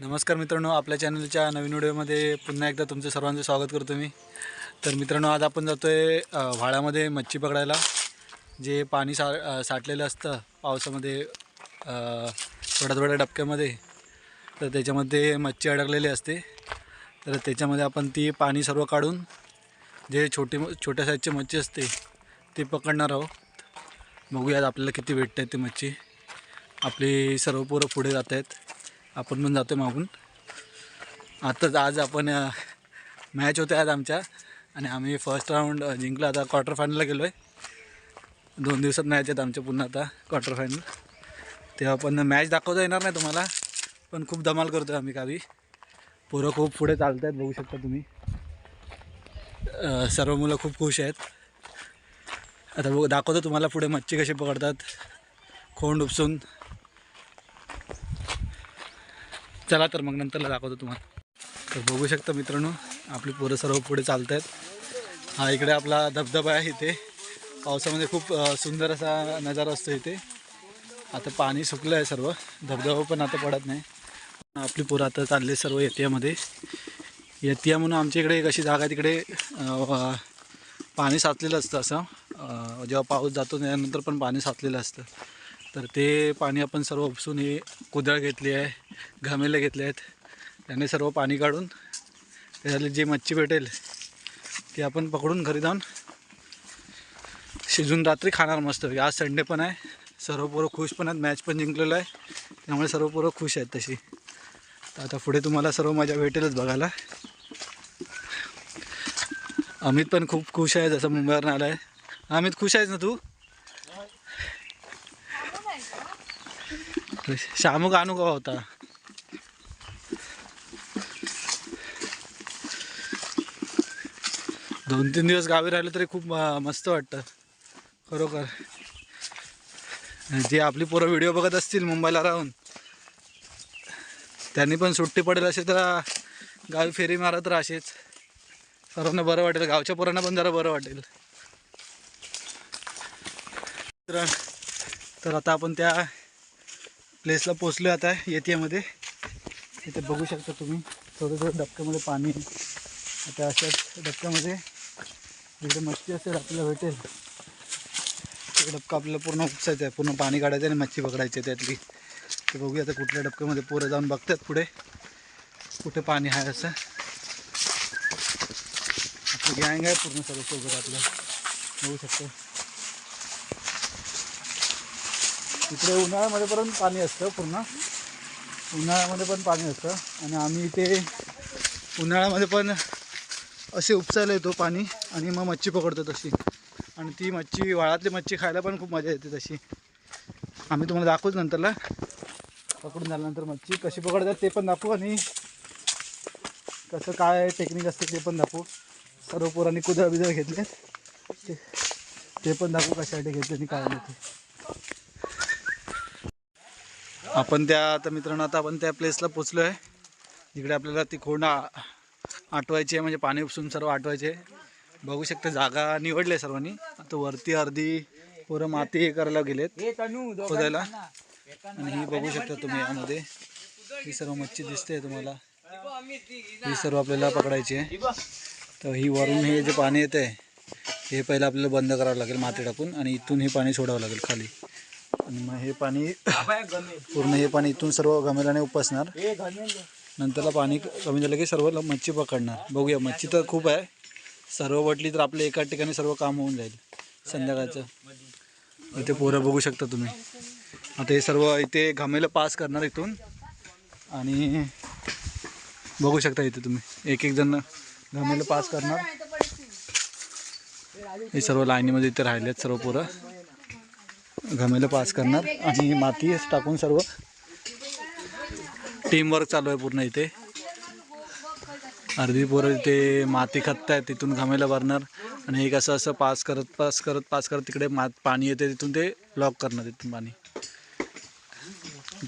नमस्कार मित्रांनो आपल्या चॅनलच्या नवीन व्हिडिओमध्ये पुन्हा एकदा तुमचं सर्वांचं स्वागत करतो मी. तर मित्रांनो आज आपण जातो आहे व्हाळामध्ये मच्छी पकडायला. जे पाणी सा साठलेलं असतं पावसामध्ये थोड्या थोड्या डबक्यामध्ये तर त्याच्यामध्ये मच्छी अडकलेली असते. तर त्याच्यामध्ये आपण ती पाणी सर्व काढून जे छोटी छोट्या साईजची मच्छी असते ती पकडणार आहोत. बघूयात आपल्याला किती भेटत आहेत ती मच्छी. आपली सर्व पोरं पुढे जात आहेत आपण पण जातो मागून. आत्ताच आज आपण मॅच होते आज आमच्या. आणि आम्ही फर्स्ट राऊंड जिंकलो. आता क्वार्टर फायनलला गेलो आहे दोन दिवसात मॅच आहेत आमच्या पुन्हा आता क्वार्टर फायनल तेव्हा पण मॅच दाखवता येणार नाही तुम्हाला. पण खूप धमाल करतो आम्ही कावी पोरं खूप पुढे चालत आहेत बघू शकता तुम्ही. सर्व मुलं खूप खुश आहेत. आता बघ दाखवतो तुम्हाला पुढे मच्छी कशी पकडतात. खोंड उपसून. चला तर मग नंतरला दाखवतो तुम्हाला. तर बघू शकता मित्रांनो आपली पोरं सर्व पुढे चालत आहेत हा इकडे आपला धबधबा आहे इथे. पावसामध्ये खूप सुंदर असा नजारा असतो इथे. आता पाणी सुकलं आहे सर्व. धबधबा पण आता पडत नाही. आपली पोरं आता चालले सर्व येतियामध्ये. येतिया म्हणून आमच्या इकडे एक अशी जागा आहे तिकडे पाणी साचलेलं असतं असं. जेव्हा पाऊस जातो त्यानंतर पण पाणी साचलेलं असतं. तर ते पाणी आपण सर्व उपसून हे कुदळ घेतली आहे घमेले घेतले आहेत. त्याने सर्व पाणी काढून त्याच्यातली जी मच्छी भेटेल ती आपण पकडून घरी जाऊन शिजून रात्री खाणार मस्त. आज संडे पण आहे. सर्व पोरं खुश पण आहेत. मॅच पण जिंकलेलं आहे. त्यामुळे सर्व पोरं खुश आहेत तशी. तर आता पुढे तुम्हाला सर्व मजा भेटेलच बघायला. अमित पण खूप खुश आहे जसं मुंबईवरून आला आहे अमित खुश आहेस ना तू? शामूक आणू का होता? दोन तीन दिवस गावी राहिलं तरी खूप मस्त वाटतं. खरोखर. जे आपली पोरं व्हिडिओ बघत असतील मुंबईला राहून त्यांनी पण सुट्टी पडेल असे तर गावी फेरी मारत राहाशीच सर्वांना बरं वाटेल. गावच्या पोरांना पण जरा बरं वाटेल. तर आता आपण त्या प्लेसला पोचलो आता येतियामध्ये. इथे बघू शकता तुम्ही थोडं थोडं डबक्यामध्ये पाणी आहे. आता अशाच डबक्यामध्ये जिकडे मच्छी असेल आपल्याला भेटेल. ते डबका आपल्याला पूर्ण उपसायचं आहे पूर्ण पाणी काढायचं आणि मच्छी पकडायची आहे त्यातली. ते बघूया आता कुठल्या डबक्यामध्ये पोरं जाऊन बघतात पुढे. कुठे पाणी आहे असं. आपलं गँग आहे पूर्ण सर्व सोबत आपलं. बघू शकतो. इकडे उन्हाळ्यामध्ये पण पाणी असतं पूर्ण. उन्हाळ्यामध्ये पण पाणी असतं. आणि आम्ही इथे उन्हाळ्यामध्ये पण असे उपसायला येतो पाणी आणि मग मच्छी पकडतो तशी. आणि ती मच्छी वाळातली मच्छी खायला पण खूप मजा येते तशी. आम्ही तुम्हाला दाखवूच नंतरला. पकडून झाल्यानंतर मच्छी कशी पकडतात ते पण दाखवू आणि कसं काय टेक्निक असते ते पण दाखवू. सर्व पोरांनी कुदळ बिदळ घेतले ते ते पण दाखवू कशासाठी घेतले आणि काय नाही ते. आपण त्या आता मित्रांनो आता आपण त्या प्लेसला पोचलो आहे इकडे आपल्याला ती खोंड आठवायची आटवायची आहे म्हणजे पाणी उपसून सर्व आटवायचे बघू शकते जागा निवडली आहे सर्वांनी. आता वरती अर्धी पोरं माती हे करायला गेलेत खोदायला. आणि ही बघू शकता तुम्ही यामध्ये. ही सर्व मच्छी दिसते तुम्हाला. ही सर्व आपल्याला पकडायची आहे. तर ही वरून हे जे पाणी येते हे पहिलं आपल्याला बंद करावं लागेल माती टाकून. आणि इथून हे पाणी सोडावं लागेल खाली. आणि मग हे पाणी पूर्ण हे पाणी इथून सर्व गमेलाने उपसणार. नंतरला पाणी कमी झालं की सर्व मच्छी पकडणार. बघूया मच्छी तर खूप आहे. सर्व वटली तर आपल्या एकाच ठिकाणी सर्व काम होऊन जाईल संध्याकाळचं. इथे पोरं बघू शकता तुम्ही. आता हे सर्व इथे घामेला पास करणार इथून. आणि बघू शकता इथे तुम्ही. एक एक जण घामेला पास करणार. हे सर्व लाईनीमध्ये इथे राहिलेत सर्व पोरं. घमेलं पास करणार आणि माती टाकून सर्व टीमवर्क चालू आहे पूर्ण इथे. अर्धी पोरं इथे माती खततायत तिथून घमेलं भरणार आणि एक असं असं पास करत पास करत पास करत तिकडे मात पाणी येते तिथून ते लॉक करणार तिथून पाणी.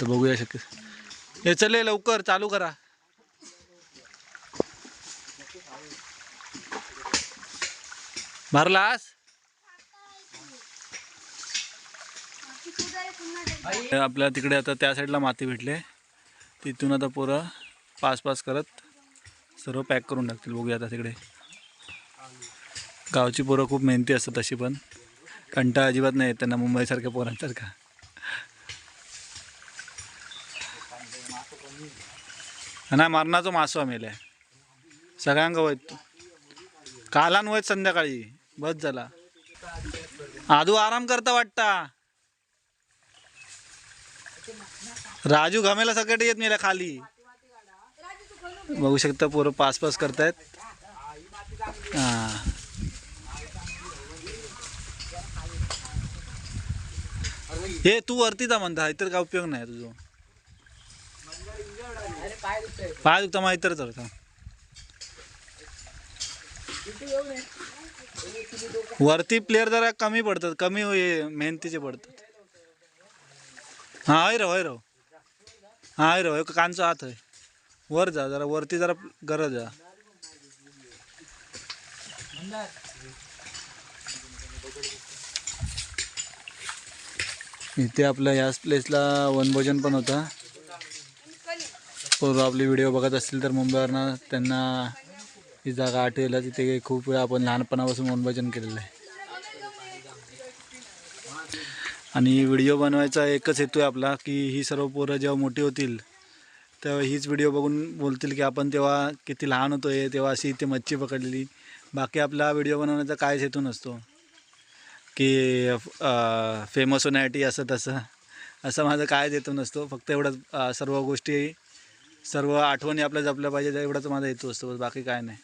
तर बघूया शक्य. हे चले लवकर चालू करा. भरलास? आपल्या तिकडे आता त्या साईडला माती भेटले तिथून आता पोरं पास पास करत सर्व पॅक करून टाकतील. बघूया आता तिकडे. गावची पोरं खूप मेहनती असतात तशी पण. कंटा अजिबात नाही येत त्यांना मुंबईसारख्या पोरांसारखा. नाही मरणाचो मासो आम्ही सगळ्यांक वयत कालान वयत संध्याकाळी. बस झाला. आदू आराम करता वाटता. राजू घमेला सगळं येत नाही खाली. बघू शकता पोरं पास पास करतायत. हां. हे तू वरती जा म्हणता इतर काय उपयोग नाही तुझं. पाय दुखता मग इतर चढता वरती प्लेअर जरा कमी पडतात कमी मेहनतीचे पडतात. हां हय राव हय राव. हां हय राव. एक कांचा हात आहे. वर जा जरा वरती जरा गरज जा इथे आपल्या याच प्लेसला वनभोजन पण होता. पोरं आपले व्हिडिओ बघत असतील तर मुंबईवरनं त्यांना ही जागा आठवला तिथे खूप वेळा आपण लहानपणापासून वनभोजन केलेलं आहे. आणि व्हिडिओ बनवायचा एकच हेतू आहे आपला की ही सर्व पोरं जेव्हा मोठी होतील तेव्हा हीच व्हिडिओ बघून बोलतील की आपण तेव्हा किती लहान होतो आहे तेव्हा अशी इथे मच्छी पकडलेली. बाकी आपला व्हिडिओ बनवण्याचा कायच हेतू नसतो. की फेमस होण्यासाठी असं तसं असं माझं कायच हेतू नसतो. फक्त एवढंच सर्व गोष्टी सर्व आठवणी आपल्या जपल्या पाहिजे एवढाच माझा हेतू असतो. बाकी काय नाही.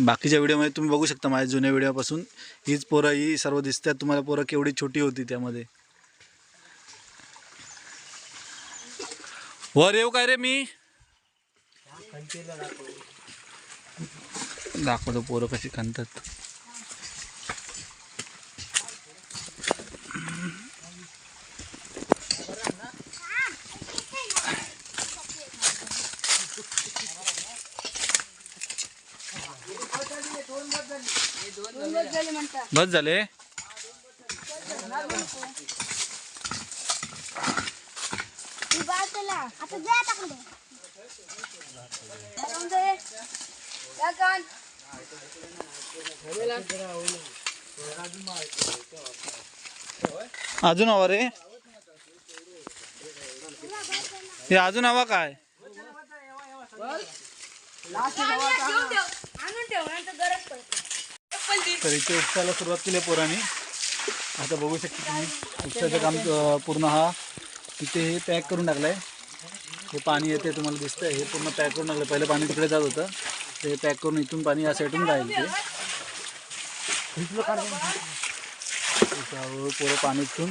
बाकीच्या व्हिडिओमध्ये तुम्ही बघू शकता माझ्या जुन्या व्हिडिओपासून. हीच पोरं ही सर्व दिसतात. तुम्हाला पोरं केवढी छोटी होती त्यामध्ये. वर येऊ काय रे मी? दाखवतो पोरं कशी खणतात. बस झाले अजून हवा रे हे अजून हवा काय आणून ठेव नंतर गरज पडते तर इथे उपसायला सुरुवात केली आहे पोरांनी. आता बघू शकता तुम्ही उपसाचं काम पूर्ण हा. तिथे हे पॅक करून टाकलं आहे हे पाणी येते तुम्हाला दिसतंय. हे पूर्ण पॅक करून टाकलं पहिलं पाणी तिकडे जात होतं. ते पॅक करून इथून पाणी या साईडून जाईल ते. हळूहळू पोरं पाणी इथून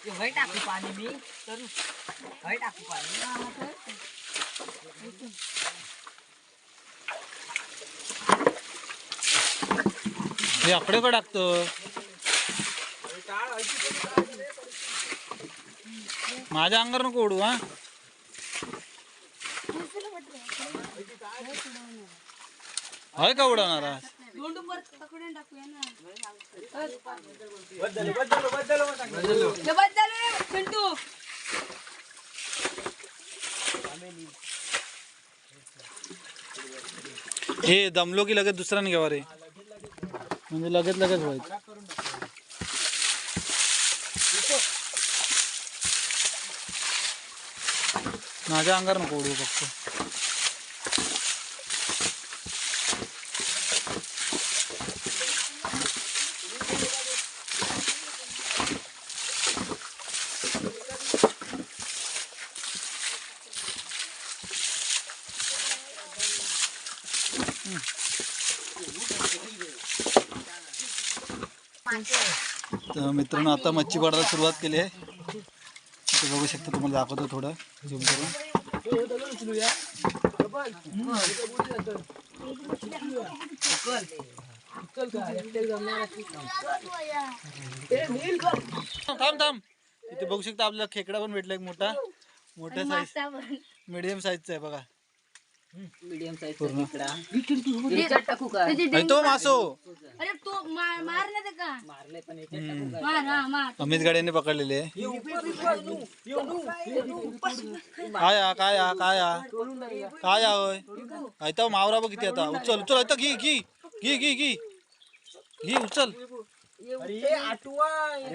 ऐकी हय टाकू पाणी मी तर हय टाकू पाणी हे आकडे का टाकतो। माझ्या अंगावर नको उडू हा. होय का उडवणार आज? हे पिंटू. हे दमलो की लगेच दुसऱ्याने घ्यावा रे. म्हणजे लगेच लगेच व्हायचं. माझ्या अंगावर नको उडू फक्त. तर मित्रांनो आता मच्छी पडायला सुरुवात केली आहे. इथे बघू शकता तुम्हाला दाखवतो थोडं. झूम करून. थांब थांब. इथे बघू शकता आपल्याला खेकडा पण भेटला एक मोठा. मोठ्या साईज मीडियम साईजचा आहे बघा. मीडियम साईज पूर्ण याच्यात टाकू का आणि तो मासो अरे तो मार मारण्यात आहे का मारले पण याच्यात टाकू का मार हा मार अमित गाड्याने पकडलेले काय हा काय हा काय हा काय हा होय आता मावरा बघ किती आता उचल उचल आता घे घे घे घे घे घे उचल अरे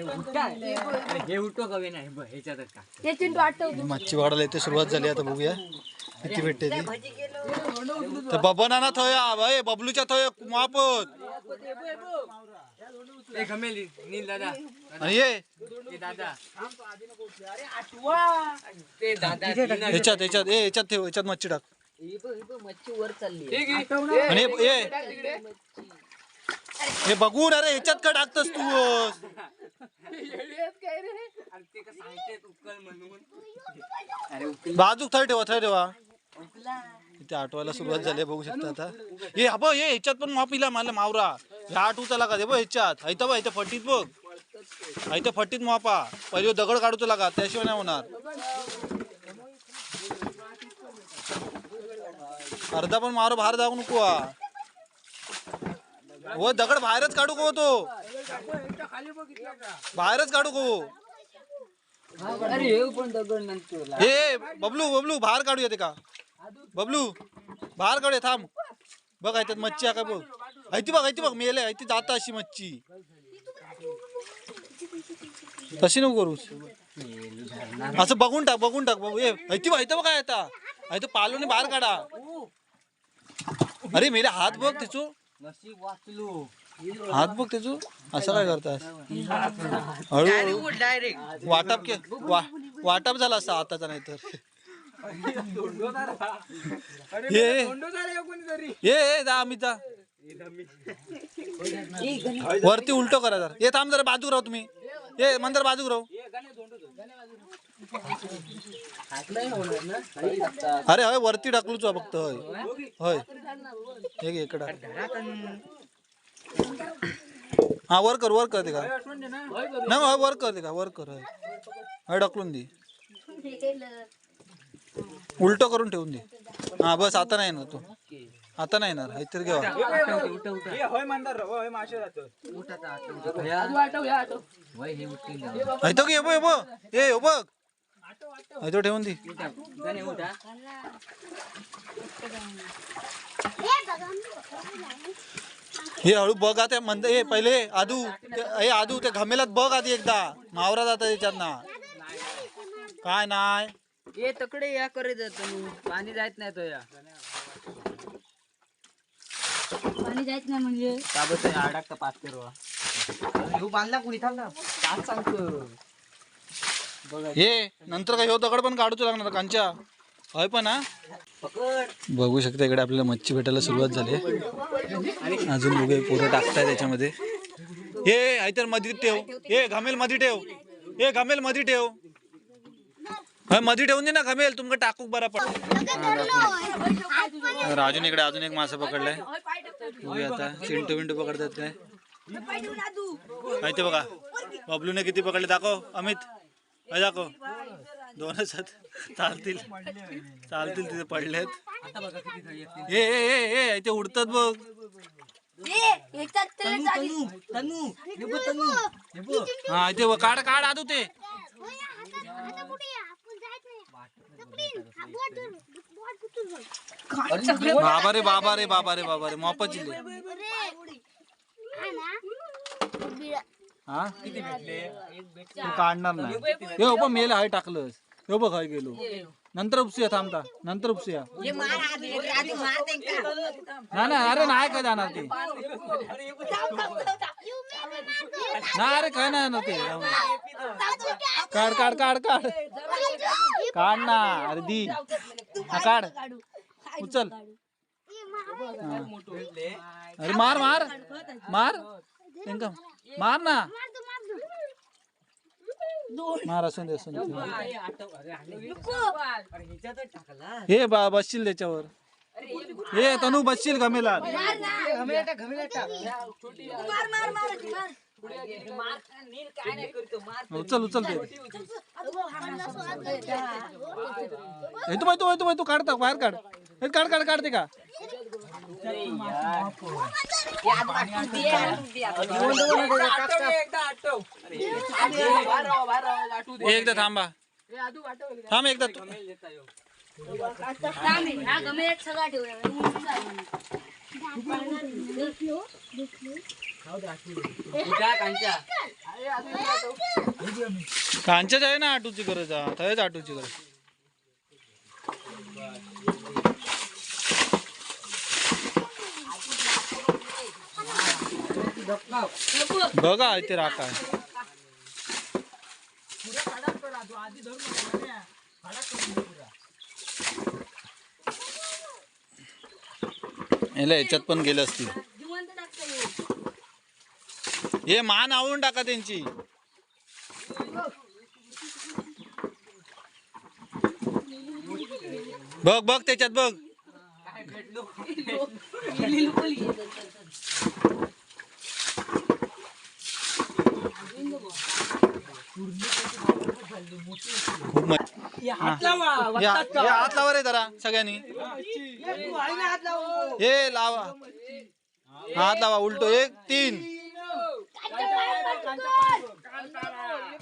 उठा. अरे हे कवे नाही बघ ह्याच्यातच का ते चिंटू आठवतो मच्छी वाढायला इथे सुरुवात झाली आता बघूया किती भेटते ती तर बबना ना थय भाई बबलूच्या थय मापत ए गमेल नील दादा. आणि ये. ए दादा. ते दादा याच्यात याच्यात ए याच्यात ठेव याच्यात मच्छी टाक. ही मच्छी वर चालली आणि बघून अरे ह्याच्यात का टाकतस तू बाजूक थय ठेवा थय ठेवा. इथे आठवायला सुरुवात झाली आहे, बघू शकता आता. हे बघ हे ह्याच्यात पण मापिला मला मावरा. ह्या आठवचा लागा दे बघ ह्याच्यात. बघ इथं फटीत बघ. इथं फटीत मापा. पहिले दगड काढूचा लागा त्याशिवाय नाही होणार. अर्धा पण मारो बाहेर जाऊ नको हा. हो दगड बाहेरच काढू को तो. बाहेरच काढू को अरे हे पण दगड नंतर. हे बबलू बबलू बाहेर काढू येते का बबलू बाहेर काढूया थांब. बघ याच्यात मच्छी आहे का बघ. ऐती बघ ऐती बघ मेले ऐती जाता अशी मच्छी. तशी नको करूस. असं बघून टाक बघून टाक बघू. ए ऐती बघ ऐतं बघ काय आता. ऐतं पालूने बाहेर काढा. अरे मेले हात बघ तिचू हात बघ तिचू असं काय करतास? हळू. डायरेक्ट वाटप के वाटप झाला असता आताचा नाही तर ये. जा अमित जा. वरती उलटो करा जरा. ये थांब जरा बाजू राहू तुम्ही. ये मंदर बाजू राहू. अरे हय वरती टाकलूच हा फक्त हय. हय. हे घे इकडं. हा वर कर वर कर ते का. नाही हय वर कर ते का वर कर हय. हय ढकलून दे. उलटो करून ठेवून दे. हा बस आता नाही येणार तू. आता नाही येणार इतर घेवा वय की येबो येबो ये हो बघ. ऐतो ठेवून दे. हे हळू बघ आता मंद हे पहिले आदू ते- हे आदू त्या घमेलात बघ आधी एकदा. मावरा जाता त्याच्यात ना काय नाही. ये तकडे या करे जात पाणी जायत नाही तो या. पाणी जायच नाही म्हणजे? काबत आडाक पाच तेरवा बांधला कुणी? थांब ना. काय सांगतो हे नंतर काय ह्यो दगड पण काढूच लागणार कांच्या. होय पण हा? बघू शकता इकडे आपल्याला मच्छी भेटायला सुरुवात झाली आहे. अजून बघूया पोरं टाकताय त्याच्यामध्ये. हे ऐतरमध्ये ठेव. हे घमेल मध्ये ठेव. हे घमेल मध्ये ठेव. हा मध्ये ठेवून दे ना घमेल तुमका टाकूक बरा पड राजून इकडे अजून एक मासा पकडलाय. आता चिंटू बिंटू पकडतात काय? माहिती बघा बबलूने किती पकडले दाखव अमित. दाखव. दोनच आहेत. चालतील. चालतील तिथे पडलेत. ए ए ते उडतात बघ. हे हा बघ, काढ काढ आदू ते. बाबा रे बाबा रे बाबा रे बाबा रे मोपा चिल्ले हा? तू काढणार नाही. हे हो पण मेल हाय टाकलंस. हे बघ हाय गेलो. नंतर उपसूया थांबता. नंतर उपसूया. नाही नाही अरे नाही काय जाणार ते. नाही अरे काय नाही ते. काढ काढ काढ काढ. काढ ना अरे दी. हा काढ. उचल. हा. अरे मार मार. मार त्यांका मार. ना. मार असून दे असून दे. ह्याच्यातच टाकला. हे बा बसशील त्याच्यावर. हे तनू बसशील गमेला घमेला करतो मार. उचल उचल ते हे तू तू तू काढता बाहेर काढ. हे काढ काढ काढते का? हे एकदा थांबा थांब एकदा कांच्याच आहे ना आटूची गरज आहे आटूची गरज बघा इथे राखा आहे. याला याच्यात पण गेले असतील. हे मान आवळून टाका त्यांची. बघ बघ त्याच्यात बघ. खूप मजा हे. हात हे हात लावा रे जरा सगळ्यांनी. हे लावा. हात लावा उलटो. एक तीन.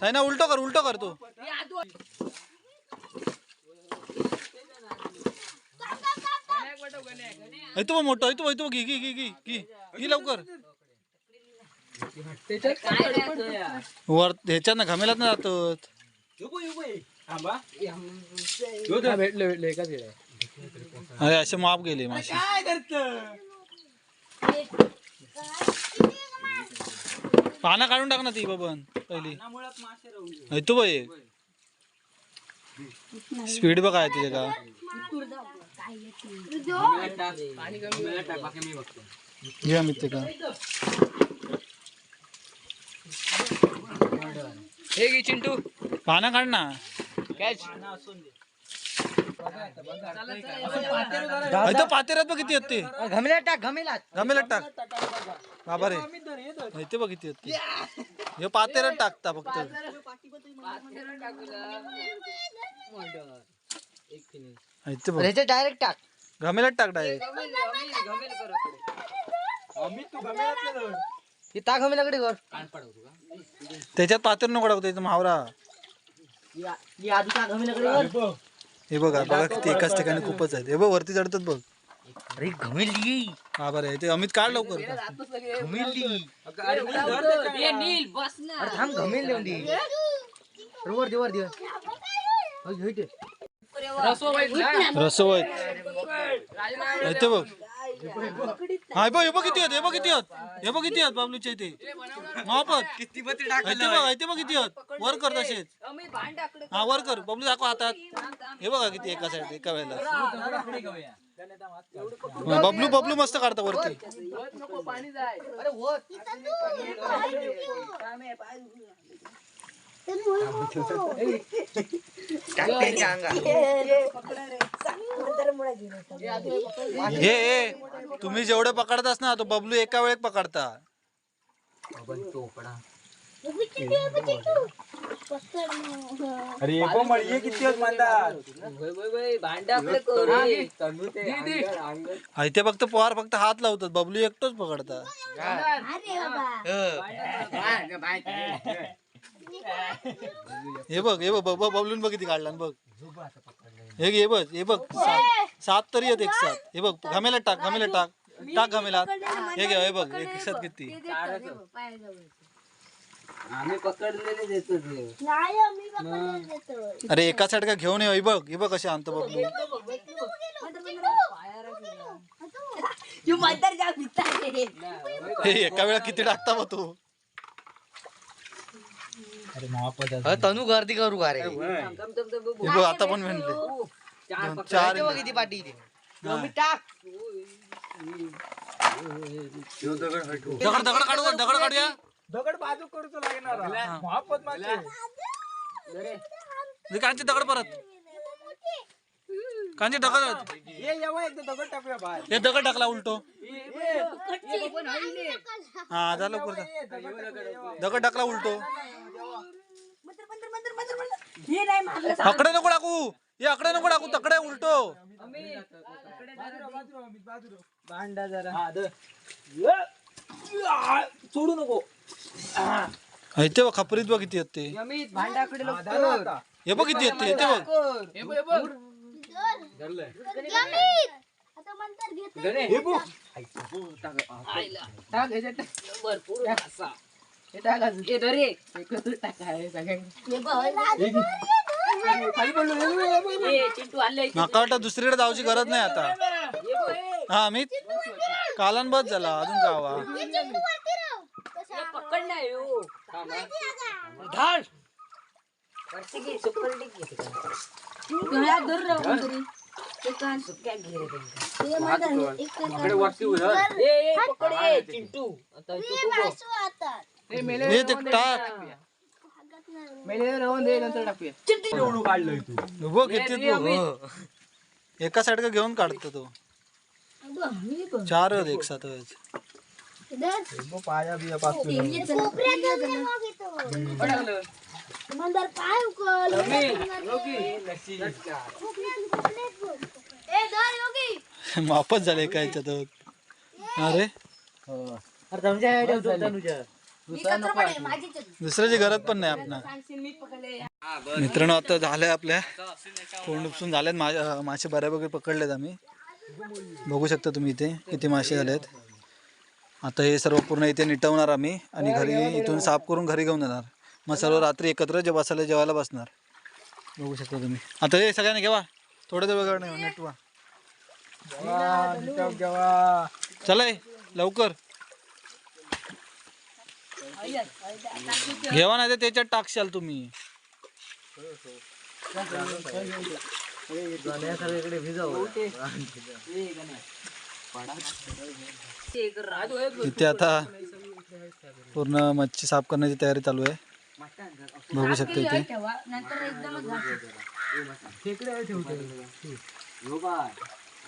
है ना उलटो कर उलटो कर तू. तू मोठं तू तू घे घे घे घे घे. घे लवकर. वर ह्याच्यात ना घमेलात ना जातात. अरे असे माप गेले मासे पानं काढून टाक ना ती। बाबन पहिली। तू बाई स्पीड बघ आहे तुझ्या का घे अमित ते का? हे चिंटू. पानं काढ ना. कॅच इथं पातेऱ्यात बघ किती आहेत ते घमेला टाक घमेला. गमेलात टाक. बाबा रे इथे बघ किती आहेत ते हे पातेऱ्यात टाकता फक्त. इथे बघ. डायरेक्ट टाक. गमेलात टाक डायरेक्ट हे टाक घमेलाकडे कर त्याच्यात पातेर नको टाकतो त्याचा महावरा आधी टाक घमेलाकडे कर हे बघा बघा किती एकाच ठिकाणी खूपच आहेत. हे बघ वरती चढतात बघ. अरे घमेली. हा बरं आहे ते अमित काढ लवकर. घमेली. नील बस ना. अरे थांब घमेल देऊन दे अरे वर दे वर दे अरे घे ते. रसव इथे बघ. हा हे बघ. हे बघ किती आहेत हे बघ किती आहेत. हे बघ किती आहेत बाबलूच्या इथे. महापत किती बत्री इथे बघ इथे बघ किती आहेत. वर कर तसेच. टाकलं हा वर कर. बबलू दाखव हातात. हे बघा किती एका साईड एका वेळेला. हा, बबलू बबलू मस्त काढता वरती. अरे वर टाक त्यांच्या अंगात हे हे तुम्ही जेवढे पकडतास ना तो बबलू एका वेळेत पकडता. अरे किती म्हणतात हा, इथे फक्त पोहार फक्त हात लावतात. बबलू एकटोच पकडता. हे बघ हे बघ, बबलून बघ किती काढला बघ. हे घे, हे बघ हे बघ. सात सात तरी आहेत एक सात. हे बघ घमेला टाक घमेला टाक. टाक घमेला. हे घे हे बघ एक सात किती. आम्ही पकडलेले देतो ते अरे एका साईड का घेऊन ये हे बघ हे बघ कसे आणतो बबलू हे एका वेळा किती टाकता मग तू? तनू गर्दी करू का रे? हे आता पण म्हणले. चार किती पाठी टाक दगड दगड काढू दगड काढूया. दगड बाजू करूच लागणार. माझी. कांची दगड परत. कांची दगड. दगड टाकूया हे दगड टाकला उलटो. हा झालं. दगड टाकला उलटो. हे नाही मारलं अकडे नको टाकू. हे अकडे नको टाकू. तकडे उलटो. भांडा जरा. हा, धर. आ, सोडू नको. इथे बघ खपरीत बघ किती ते अमित भांड्याकडे हा, धर आता. हे बघ किती ते बघ. घेते. हे बघ. टाक ह्याच्यात. टाक. भरपूर असा हे टाका हे धरे एकत्र हे सगळ्यांनी. वाटतं दुसरीकडे जाऊची गरज नाही आता. हा अमित कालन बस झाला अजून गावा पकड नाही हो धाड चिंटू. तू हे. टाक. मेले राहून दे नंतर टाकूया. काढलंय तू? बघ किती तू एका साईड का घेऊन काढतो तो. चार आहेत एक साथ पाया बिया पाय उकल. ए, धर, योगी. वापस झाले एका ह्याच्यात अरे. अरे तुमच्या दुसऱ्याची गरज पण नाही आपणा. मित्रांनो आता झालंय आपल्या. कोंड उपसून झालेत मा मासे बऱ्यापैकी पकडलेत आम्ही. बघू शकता तुम्ही इथे किती मासे झालेत. आता हे सर्व पूर्ण इथे निटवणार आम्ही आणि घरी इथून साफ करून घरी घेऊन जाणार. मग सर्व रात्री एकत्र जे बसायला जेवायला बसणार. बघू शकता तुम्ही. आता हे सगळ्यांनी घेवा. थोडं वेगळं नाही नेटवा. चला लवकर. घेवा नाही तर त्याच्यात टाकशाल तुम्ही. एक इथे आता पूर्ण मच्छी साफ करण्याची तयारी चालू आहे. बघू शकते इथे.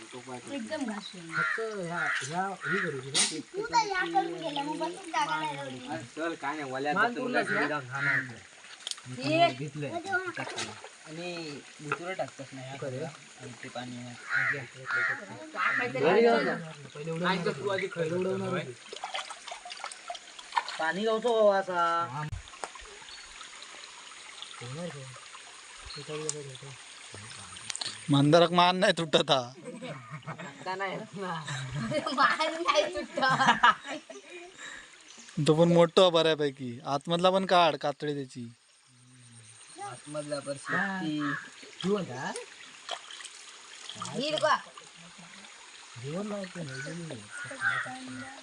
नंतर एकदमच घासू. एकदम घासू. हे, आणि भुतुरं टाकतात ना ह्या सगळ्या. आणि ते पाणी. पाणी गावतो असा. मंदारक मान नाही तुटत हा. तो पण मोठा बऱ्यापैकी. आतमधला पण काढ कातडी त्याची?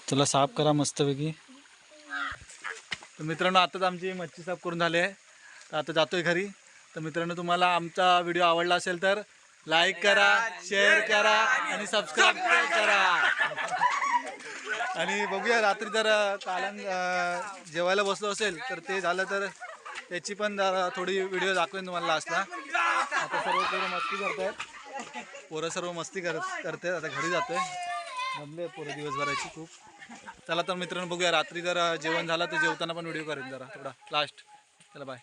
चला साफ करा मस्तपैकी. तर मित्रांनो आताच आमची मच्छी साफ करून झाली आहे. तर आता जातोय घरी. तर मित्रांनो तुम्हाला आमचा व्हिडिओ आवडला असेल तर लाईक करा शेअर करा आणि सबस्क्राईब करा. आणि बघूया रात्री जर कालन जेवायला बसलो असेल तर ते झालं तर त्याची पण जरा थोडी व्हिडिओ दाखवेन तुम्हाला लास्टला आता सर्व पोरं मस्ती करतायत. पोरं सर्व मस्ती करत करते आता घरी जातोय. जमले पोरं दिवसभराची खूप. चला तर मित्रांनो बघूया रात्री जर जेवण झालं तर जेवताना पण व्हिडिओ करेन जरा थोडा. लास्ट चला बाय